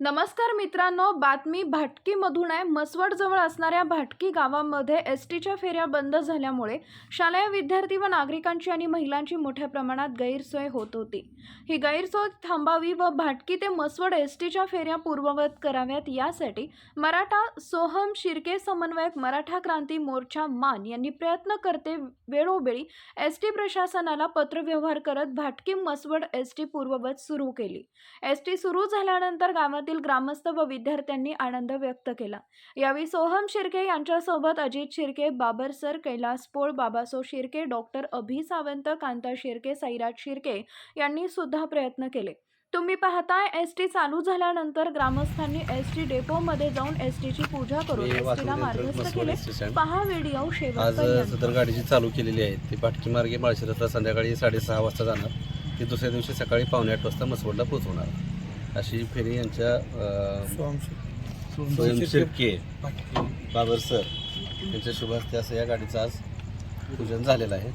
नमस्कार मित्रांनो बातमी भाटकीमधून आहे. मसवडजवळ असणाऱ्या भाटकी गावामध्ये एस टीच्या फेऱ्या बंद झाल्यामुळे शालेय विद्यार्थी व नागरिकांची आणि महिलांची मोठ्या प्रमाणात गैरसोय होत होती. ही गैरसोय थांबावी व भाटकी ते मसवड एस टीच्या फेऱ्या पूर्ववत कराव्यात. यासाठी मराठा सोहम शिर्के समन्वयक मराठा क्रांती मोर्चा मान यांनी प्रयत्न करते वेळोवेळी एस टी प्रशासनाला पत्रव्यवहार करत भाटकी मसवड एस टी पूर्ववत सुरू केली. एस टी सुरू झाल्यानंतर गावात गावातील ग्रामस्थ व विद्यार्थ्यांनी आनंद व्यक्त केला. यावेळी सोहम शिर्के यांच्यासोबत अजित शिर्के बाबर सर कैलास पोळ बाबासो शिर्के डॉक्टर अभि सावंत कांता शिर्के साईराज शिर्के यांनी सुद्धा प्रयत्न केले. तुम्ही पाहताय एस टी चालू झाल्यानंतर ग्रामस्थांनी एस टी डेपोमध्ये जाऊन एस टीची पूजा करून एस टीला मार्गस्थ केले. पहा व्हिडिओ आज सदर गाडी जी चालू केलेली आहे. ती पाटकी मार्गे माळशिरसला संध्याकाळी साडेसहा वाजता जाणार. ती दुसऱ्या दिवशी सकाळी पावणे आठ वाजता मसवडला पोहोचवणार. अशी फेरी यांच्या अ, स्वयं शिर्के बाबर सर. यांच्या शुभ हस्ते असं या गाडीचं आज पूजन झालेलं आहे.